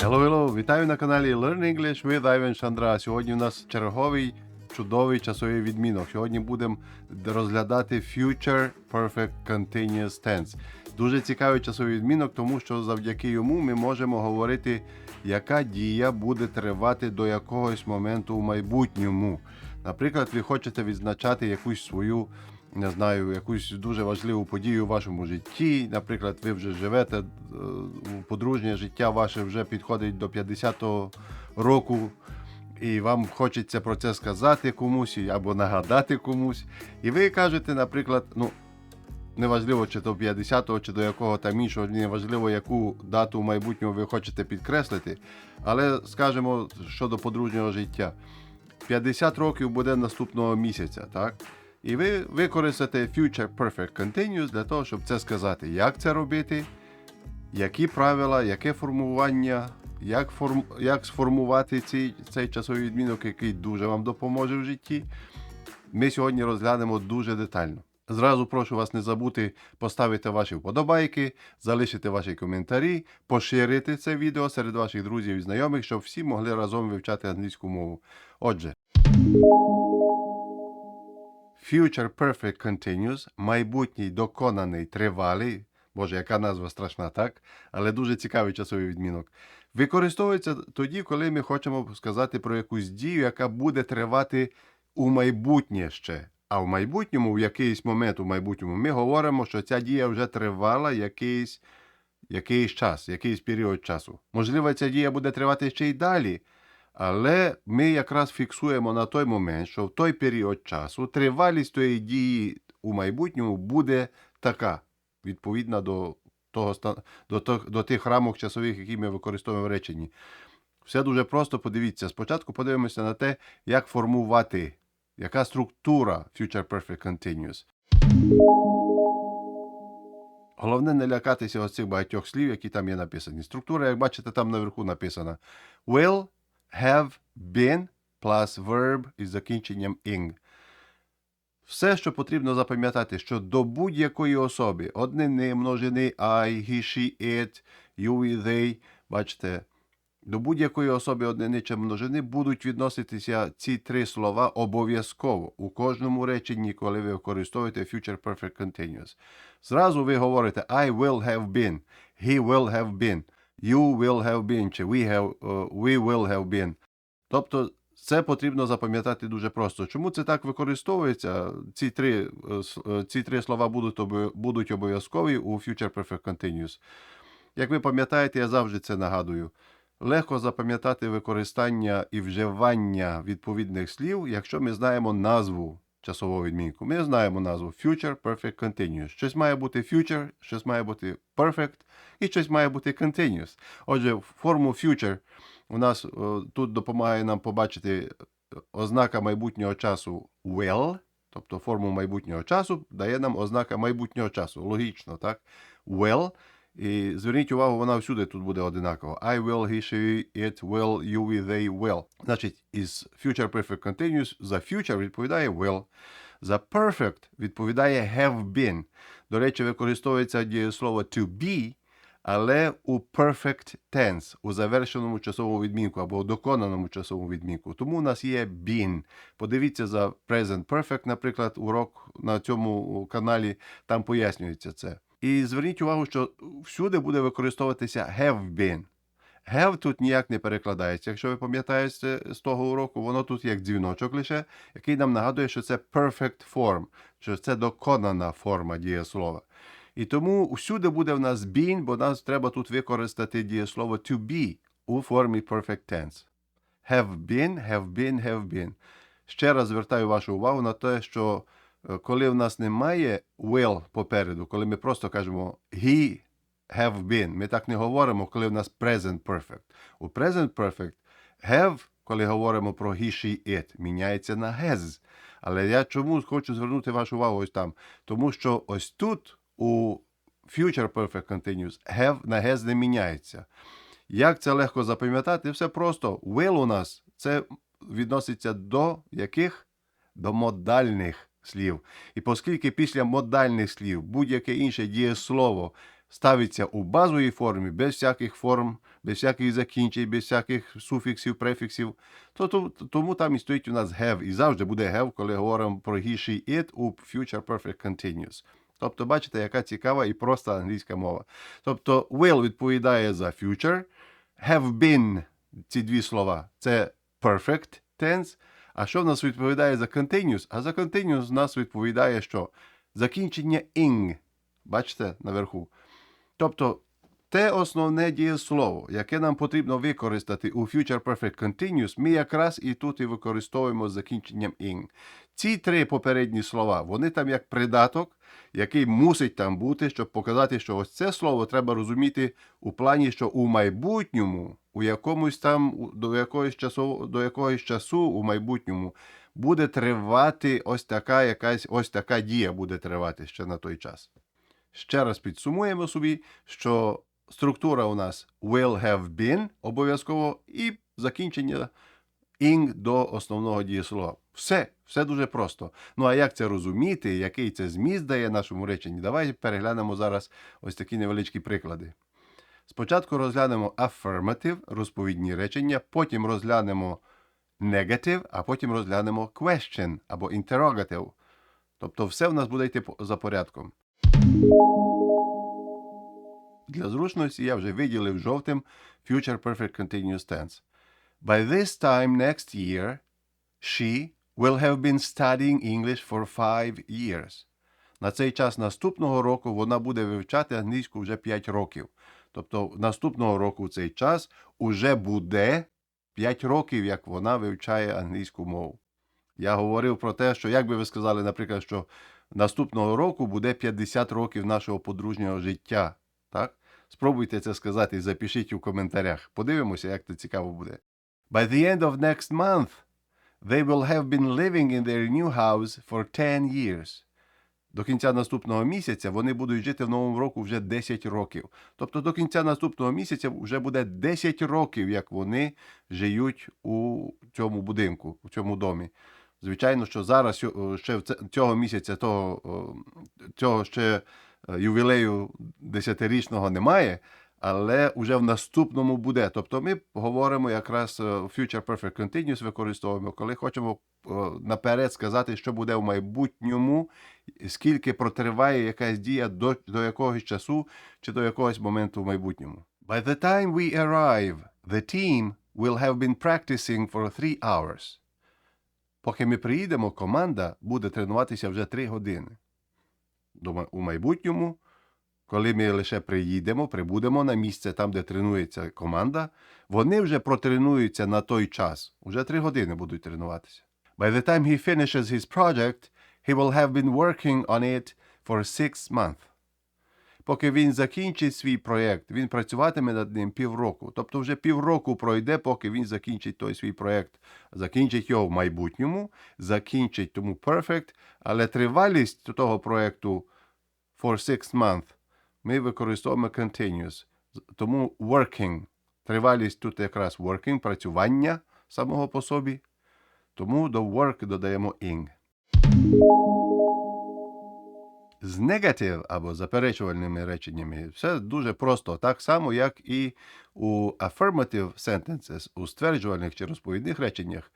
Hello, hello! Вітаю на каналі Learn English with Ivan Шандра. Сьогодні у нас черговий чудовий часовий відмінок. Сьогодні будемо розглядати Future Perfect Continuous Tense. Дуже цікавий часовий відмінок, тому що завдяки йому ми можемо говорити, яка дія буде тривати до якогось моменту у майбутньому. Наприклад, ви хочете відзначати якусь свою не знаю, якусь дуже важливу подію в вашому житті. Наприклад, ви вже живете, е, подружнє життя ваше вже підходить до 50-го року, і вам хочеться про це сказати комусь або нагадати комусь. І ви кажете, наприклад, ну. Неважливо, чи до 50-го, чи до якого там іншого, неважливо, яку дату в майбутньому ви хочете підкреслити. Але скажемо щодо подружнього життя. 50 років буде наступного місяця, так? І ви використаєте Future Perfect Continuous для того, щоб це сказати, як це робити, які правила, яке формування, як, форм, як сформувати цей, цей часовий відмінок, який дуже вам допоможе в житті. Ми сьогодні розглянемо дуже детально. Зразу прошу вас не забути поставити ваші вподобайки, залишити ваші коментарі, поширити це відео серед ваших друзів і знайомих, щоб всі могли разом вивчати англійську мову. Отже, Future Perfect Continuous, майбутній доконаний тривалий, боже, яка назва страшна, так? Але дуже цікавий часовий відмінок. Використовується тоді, коли ми хочемо сказати про якусь дію, яка буде тривати у майбутнє ще. А в майбутньому, в якийсь момент у майбутньому, ми говоримо, що ця дія вже тривала якийсь, якийсь час, якийсь період часу. Можливо, ця дія буде тривати ще й далі. Але ми якраз фіксуємо на той момент, що в той період часу тривалість тої дії у майбутньому буде така, відповідна до, того, до, до тих рамок часових, які ми використовуємо в реченні. Все дуже просто. Подивіться. Спочатку подивимося на те, як формувати, яка структура Future Perfect Continuous. Головне не лякатися ось цих багатьох слів, які там є написані. Структура, як бачите, там наверху написана will, have, been plus verb із закінченням ing. Все, що потрібно запам'ятати, що до будь-якої особи, однини, множини I, he, she, it, you, we, they, бачите, до будь-якої особи однини чи множини будуть відноситися ці три слова обов'язково у кожному реченні, коли ви використовуєте Future Perfect Continuous. Зразу ви говорите I will have been, he will have been, you will have been, чи we, have, uh, we will have been. Тобто це потрібно запам'ятати дуже просто. Чому це так використовується? Ці три, е, е, ці три слова будуть, будуть обов'язкові у Future Perfect Continuous. Як ви пам'ятаєте, я завжди це нагадую. Легко запам'ятати використання і вживання відповідних слів, якщо ми знаємо назву часового відмінку. Ми знаємо назву Future Perfect Continuous. Щось має бути future, щось має бути perfect і щось має бути continuous. Отже, форму future у нас е, тут допомагає нам побачити е, ознака майбутнього часу will, тобто форму майбутнього часу дає нам ознака майбутнього часу. Логічно, так? Will. І зверніть увагу, вона всюди тут буде одинаково. I will, he, she, it will, you, we, they will. Значить, із future perfect continuous за future відповідає will. За perfect відповідає have been. До речі, використовується дієслово to be, але у perfect tense, у завершеному часовому відмінку або у доконаному часовому відмінку. Тому у нас є been. Подивіться за present perfect, наприклад, урок на цьому каналі, там пояснюється це. І зверніть увагу, що всюди буде використовуватися have been. Have тут ніяк не перекладається. Якщо ви пам'ятаєте з того уроку, воно тут як дзвіночок лише, який нам нагадує, що це perfect form, що це доконана форма дієслова. І тому всюди буде в нас been, бо нам треба тут використати дієслово to be у формі perfect tense. Have been, have been, have been. Ще раз звертаю вашу увагу на те, що коли в нас немає will попереду, коли ми просто кажемо he have been, ми так не говоримо, коли в нас present perfect. У present perfect have, коли говоримо про he, she, it, міняється на has. Але я чому хочу звернути вашу увагу ось там? Тому що ось тут у future perfect continuous have на has не міняється. Як це легко запам'ятати? Все просто. Will у нас це відноситься до яких? До модальних слів. І оскільки після модальних слів будь-яке інше дієслово ставиться у базовій формі, без всяких форм, без всяких закінчень, без всяких суфіксів, префіксів, то, то тому там і стоїть у нас have. І завжди буде have, коли говоримо про he, she, it у future perfect continuous. Тобто, бачите, яка цікава і проста англійська мова. Тобто, will відповідає за future, have been ці дві слова це perfect tense. А що в нас відповідає за continuous? А за continuous в нас відповідає що? Закінчення ing. Бачите наверху. Тобто, те основне дієслово, яке нам потрібно використати у Future Perfect Continuous, ми якраз і тут і використовуємо з закінченням ing. Ці три попередні слова, вони там як придаток, який мусить там бути, щоб показати, що ось це слово треба розуміти у плані, що у майбутньому, у якомусь там, до якогось часу, до якогось часу у майбутньому буде тривати ось така якась ось така дія буде тривати ще на той час. Ще раз підсумуємо собі, що структура у нас will have been обов'язково і закінчення ing до основного дієслова. Все, все дуже просто. Ну а як це розуміти, який це зміст дає нашому реченні? Давайте переглянемо зараз ось такі невеличкі приклади. Спочатку розглянемо affirmative, розповідні речення, потім розглянемо negative, а потім розглянемо question або interrogative. Тобто все в нас буде йти за порядком. Для зручності я вже виділив жовтим Future Perfect Continuous Tense. By this time next year, she will have been studying English for five years. На цей час наступного року вона буде вивчати англійську вже 5 років. Тобто наступного року в цей час уже буде 5 років, як вона вивчає англійську мову. Я говорив про те, що як би ви сказали, наприклад, що наступного року буде 50 років нашого подружнього життя. Так? Спробуйте це сказати і запишіть у коментарях. Подивимося, як це цікаво буде. By the end of next month, they will have been living in their new house for 10 years. До кінця наступного місяця вони будуть жити в новому року вже 10 років. Тобто до кінця наступного місяця вже буде 10 років, як вони живуть у цьому будинку, у цьому домі. Звичайно, що зараз ще цього місяця того, цього ще е, ювілею десятирічного немає, але вже в наступному буде. Тобто ми говоримо якраз е, Future Perfect Continuous використовуємо, коли хочемо е, наперед сказати, що буде в майбутньому, скільки протриває якась дія до, до якогось часу чи до якогось моменту в майбутньому. By the time we arrive, the team will have been practicing for three hours. Поки ми приїдемо, команда буде тренуватися вже 3 години. У майбутньому, коли ми лише приїдемо, прибудемо на місце там, де тренується команда, вони вже протренуються на той час. Уже три години будуть тренуватися. By the time he finishes his project, he will have been working on it for six months. Поки він закінчить свій проєкт, він працюватиме над ним півроку. Тобто вже півроку пройде, поки він закінчить той свій проєкт. Закінчить його в майбутньому, закінчить тому perfect, але тривалість того проєкту for six months ми використовуємо continuous. Тому working. Тривалість тут якраз working, працювання самого по собі. Тому до work додаємо ing. З negative або заперечувальними реченнями все дуже просто, так само, як і у affirmative sentences, у стверджувальних чи розповідних реченнях.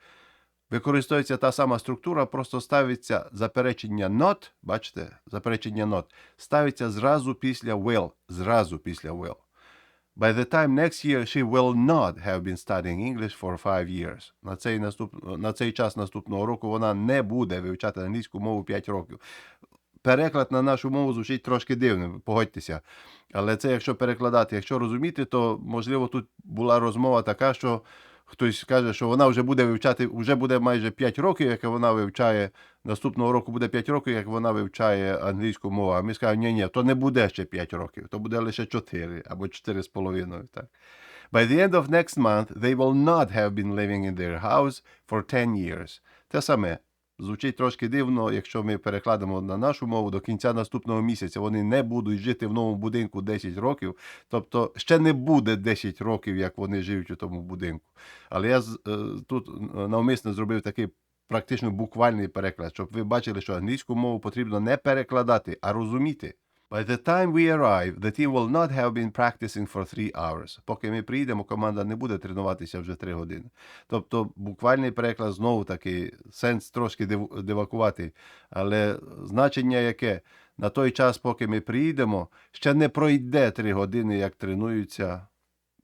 Використовується та сама структура, просто ставиться заперечення not, бачите, заперечення not, ставиться зразу після will, зразу після will. By the time next year she will not have been studying English for five years. На цей, наступ... на цей час наступного року вона не буде вивчати англійську мову 5 років. Переклад на нашу мову звучить трошки дивним, погодьтеся. Але це якщо перекладати, якщо розуміти, то можливо тут була розмова така, що хтось каже, що вона вже буде вивчати, вже буде майже 5 років, як вона вивчає. Наступного року буде 5 років, як вона вивчає англійську мову. А ми скажемо, ні, ні, то не буде ще 5 років, то буде лише 4 або 4,5. Так. By the end of next month, they will not have been living in their house for 10 years. Те саме. Звучить трошки дивно, якщо ми перекладемо на нашу мову до кінця наступного місяця, вони не будуть жити в новому будинку 10 років. Тобто ще не буде 10 років, як вони живуть у тому будинку. Але я е, тут е, навмисно зробив такий практично буквальний переклад, щоб ви бачили, що англійську мову потрібно не перекладати, а розуміти. By the time we arrive, the team will not have been practicing for three hours. Поки ми приїдемо, команда не буде тренуватися вже три години. Тобто, буквальний переклад знову таки сенс трошки див- дивакувати, але значення яке? На той час, поки ми приїдемо, ще не пройде три години, як тренується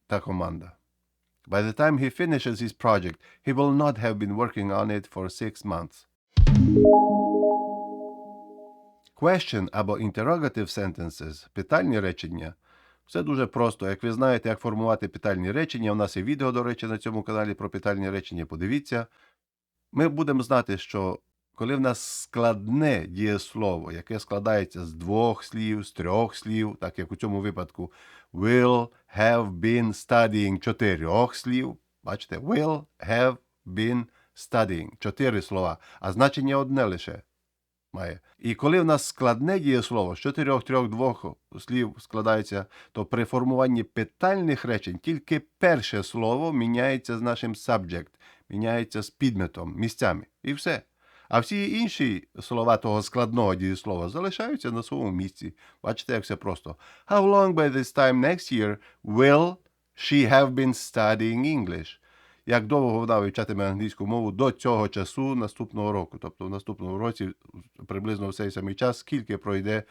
та команда. By the time he finishes his project, he will not have been working on it for six months. Question або interrogative sentences – питальні речення. Все дуже просто. Як ви знаєте, як формувати питальні речення, у нас є відео, до речі, на цьому каналі про питальні речення. Подивіться. Ми будемо знати, що коли в нас складне дієслово, яке складається з двох слів, з трьох слів, так як у цьому випадку will have been studying чотирьох слів. Бачите, will have been studying чотири слова, а значення одне лише має. І коли в нас складне дієслово з чотирьох, трьох, двох слів складається, то при формуванні питальних речень тільки перше слово міняється з нашим subject, міняється з підметом, місцями. І все. А всі інші слова того складного дієслова залишаються на своєму місці. Бачите, як все просто. How long by this time next year will she have been studying English? Як довго вона вивчатиме англійську мову до цього часу наступного року? Тобто в наступному році приблизно в цей самий час, скільки пройде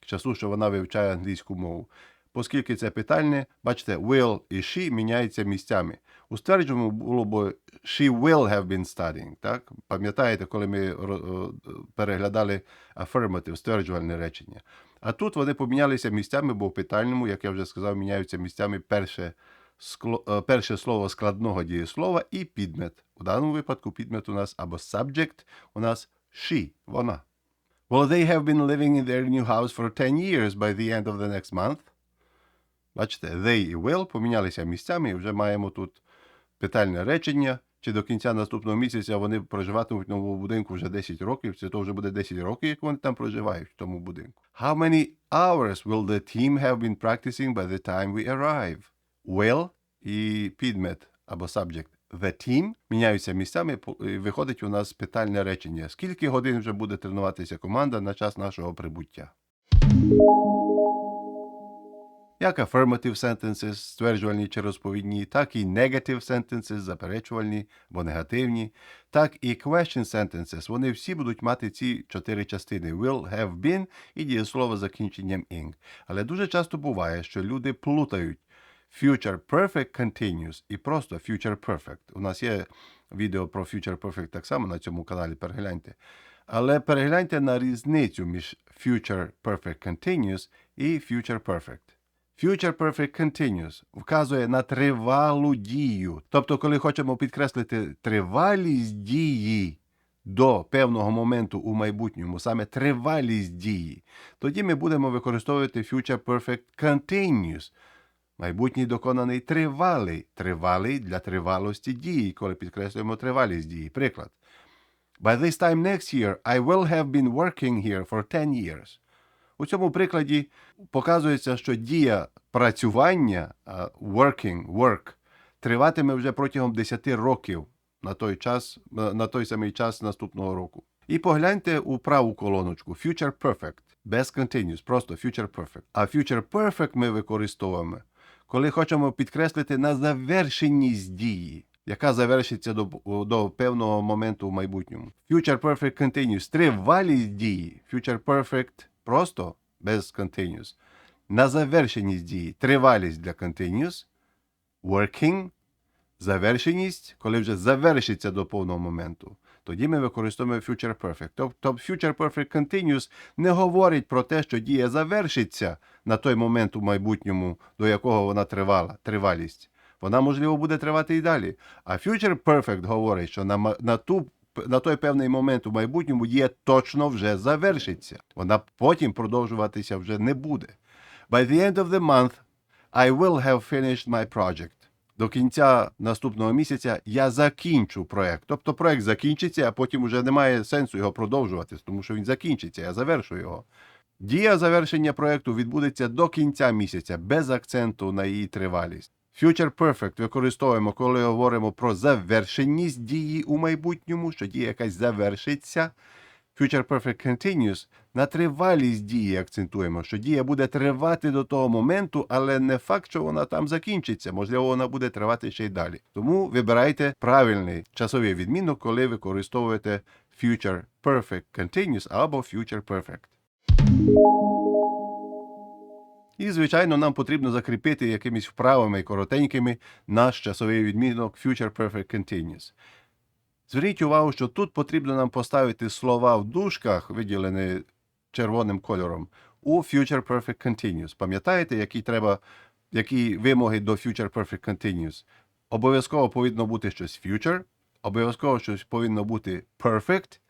часу, що вона вивчає англійську мову. Оскільки це питальне, бачите, will і she міняються місцями. У ствердженому було б she will have been studying. Так? Пам'ятаєте, коли ми переглядали affirmative, стверджувальне речення. А тут вони помінялися місцями, бо в питальному, як я вже сказав, міняються місцями перше, перше слово складного дієслова і підмет. У даному випадку підмет у нас або subject, у нас she, вона. Will they have been living in their new house for 10 years by the end of the next month? Бачите, they і will помінялися місцями, і вже маємо тут питальне речення. Чи до кінця наступного місяця вони проживатимуть в новому будинку вже 10 років, чи то вже буде 10 років, як вони там проживають в тому будинку. How many hours will the team have been practicing by the time we arrive? Will і підмет або subject. The team міняються місцями, і виходить у нас питальне речення. Скільки годин вже буде тренуватися команда на час нашого прибуття? Як affirmative sentences, стверджувальні чи розповідні, так і negative sentences, заперечувальні або негативні, так і question sentences. Вони всі будуть мати ці чотири частини: will, have been і дієслово закінченням ing. Але дуже часто буває, що люди плутають future perfect continuous і просто future perfect. У нас є відео про future perfect так само на цьому каналі, перегляньте. Але перегляньте на різницю між future perfect continuous і future perfect. Future Perfect Continuous вказує на тривалу дію. Тобто, коли хочемо підкреслити тривалість дії до певного моменту у майбутньому, саме тривалість дії, тоді ми будемо використовувати Future Perfect Continuous. Майбутній доконаний тривалий, тривалий для тривалості дії, коли підкреслюємо тривалість дії. Приклад. By this time next year, I will have been working here for 10 years. У цьому прикладі показується, що дія працювання working, work, триватиме вже протягом 10 років на той час, на той самий час наступного року. І погляньте у праву колоночку Future Perfect, без continuous, просто Future Perfect. А Future Perfect ми використовуємо, коли хочемо підкреслити на завершеність дії, яка завершиться до, до певного моменту в майбутньому. Future Perfect Continuous – тривалість дії. Future Perfect просто без continuous. На завершеність дії тривалість для continuous, working, завершеність, коли вже завершиться до повного моменту. Тоді ми використовуємо future perfect. Тобто future perfect continuous не говорить про те, що дія завершиться на той момент у майбутньому, до якого вона тривала, тривалість. Вона, можливо, буде тривати і далі. А future perfect говорить, що на, на ту на той певний момент у майбутньому дія точно вже завершиться. Вона потім продовжуватися вже не буде. By the end of the month, I will have finished my project. До кінця наступного місяця я закінчу проект. Тобто проект закінчиться, а потім вже немає сенсу його продовжувати, тому що він закінчиться, я завершу його. Дія завершення проекту відбудеться до кінця місяця без акценту на її тривалість. Future Perfect використовуємо, коли говоримо про завершеність дії у майбутньому, що дія якась завершиться. Future Perfect Continuous на тривалість дії акцентуємо, що дія буде тривати до того моменту, але не факт, що вона там закінчиться. Можливо, вона буде тривати ще й далі. Тому вибирайте правильний часовий відмінок, коли використовуєте Future Perfect Continuous або Future Perfect. І, звичайно, нам потрібно закріпити якимись вправами коротенькими наш часовий відмінок Future Perfect Continuous. Зверніть увагу, що тут потрібно нам поставити слова в дужках, виділені червоним кольором, у Future Perfect Continuous. Пам'ятаєте, які треба, які вимоги до Future Perfect Continuous? Обов'язково повинно бути щось future, обов'язково щось повинно бути perfect,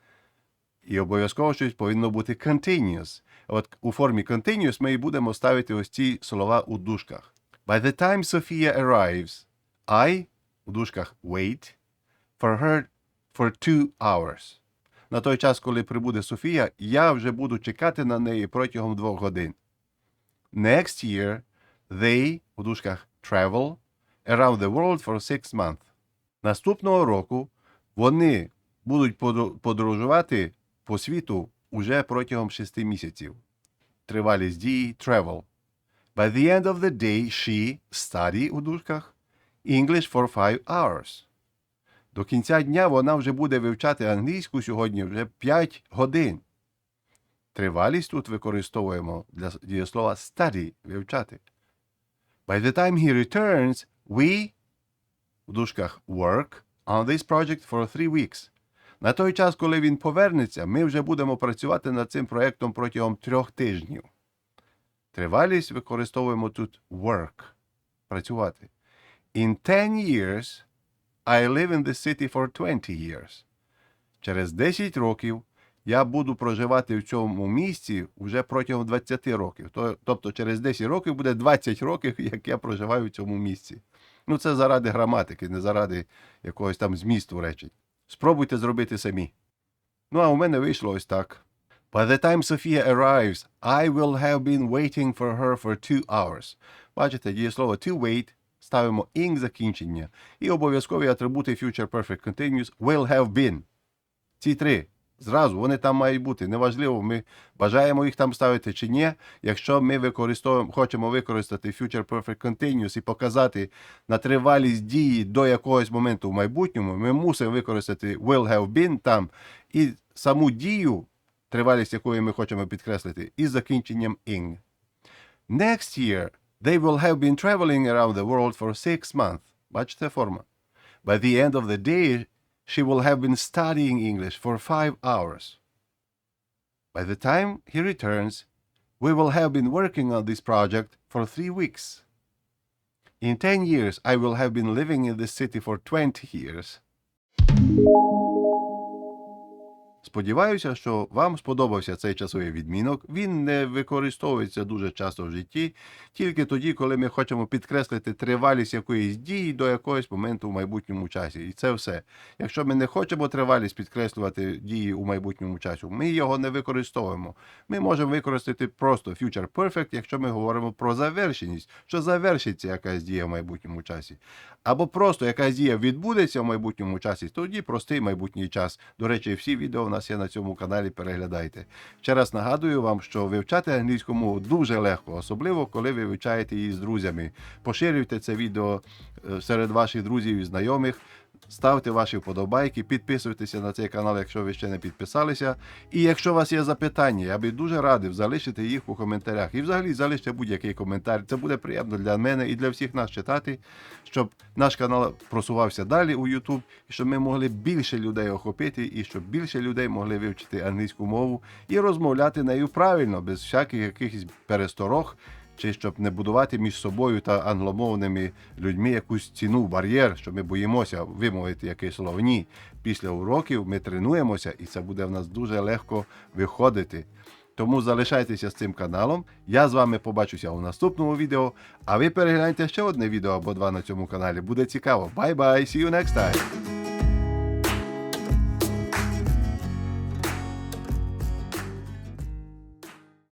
і обов'язково щось повинно бути continuous. От у формі continuous ми і будемо ставити ось ці слова у дужках. By the time Sophia arrives, I, у дужках wait, for her for two hours. На той час, коли прибуде Софія, я вже буду чекати на неї протягом двох годин. Next year, they, у дужках travel, around the world for six months. Наступного року вони будуть подорожувати по світу уже протягом шести місяців. Тривалість дії travel. By the end of the day, she study у дужках English for five hours. До кінця дня вона вже буде вивчати англійську сьогодні вже 5 годин. Тривалість тут використовуємо для дієслова study вивчати. By the time he returns, we в дужках work on this project for three weeks. На той час, коли він повернеться, ми вже будемо працювати над цим проєктом протягом трьох тижнів. Тривалість використовуємо тут work працювати. In 10 years I live in the city for 20 years. Через 10 років я буду проживати в цьому місці вже протягом 20 років. Тобто через 10 років буде 20 років, як я проживаю в цьому місці. Ну, це заради граматики, не заради якогось там змісту речень. Спробуйте зробити самі. Ну, а у мене вийшло ось так. By the time Sophia arrives, I will have been waiting for her for two hours. Бачите, дієслово to wait ставимо ing закінчення. І обов'язкові атрибути Future Perfect Continuous will have been. Ці три. Зразу вони там мають бути. Неважливо, ми бажаємо їх там ставити чи ні. Якщо ми використовуємо, хочемо використати Future Perfect Continuous і показати на тривалість дії до якогось моменту в майбутньому, ми мусимо використати will have been там і саму дію, тривалість якої ми хочемо підкреслити, із закінченням ing. Next year, they will have been traveling around the world for six months. Бачите форма. By the end of the day, she will have been studying English for five hours. By the time he returns, we will have been working on this project for three weeks. In 10 years, I will have been living in this city for 20 years. Сподіваюся, що вам сподобався цей часовий відмінок. Він не використовується дуже часто в житті, тільки тоді, коли ми хочемо підкреслити тривалість якоїсь дії до якогось моменту в майбутньому часі. І це все. Якщо ми не хочемо тривалість підкреслювати дії у майбутньому часі, ми його не використовуємо. Ми можемо використати просто future perfect, якщо ми говоримо про завершеність, що завершиться якась дія в майбутньому часі. Або просто якась дія відбудеться в майбутньому часі, тоді простий майбутній час. До речі, всі відео в нас є на цьому каналі. Переглядайте. Ще раз нагадую вам, що вивчати англійську мову дуже легко, особливо коли ви вивчаєте її з друзями. Поширюйте це відео е, серед ваших друзів і знайомих. Ставте ваші вподобайки, підписуйтеся на цей канал, якщо ви ще не підписалися. І якщо у вас є запитання, я би дуже радив залишити їх у коментарях. І взагалі залиште будь-який коментар. Це буде приємно для мене і для всіх нас читати, щоб наш канал просувався далі у YouTube, і щоб ми могли більше людей охопити, і щоб більше людей могли вивчити англійську мову і розмовляти нею правильно, без всяких якихось пересторог чи щоб не будувати між собою та англомовними людьми якусь ціну, бар'єр, що ми боїмося вимовити якесь слово. Ні. Після уроків ми тренуємося, і це буде в нас дуже легко виходити. Тому залишайтеся з цим каналом. Я з вами побачуся у наступному відео. А ви перегляньте ще одне відео або два на цьому каналі. Буде цікаво. Bye-bye, see you next time!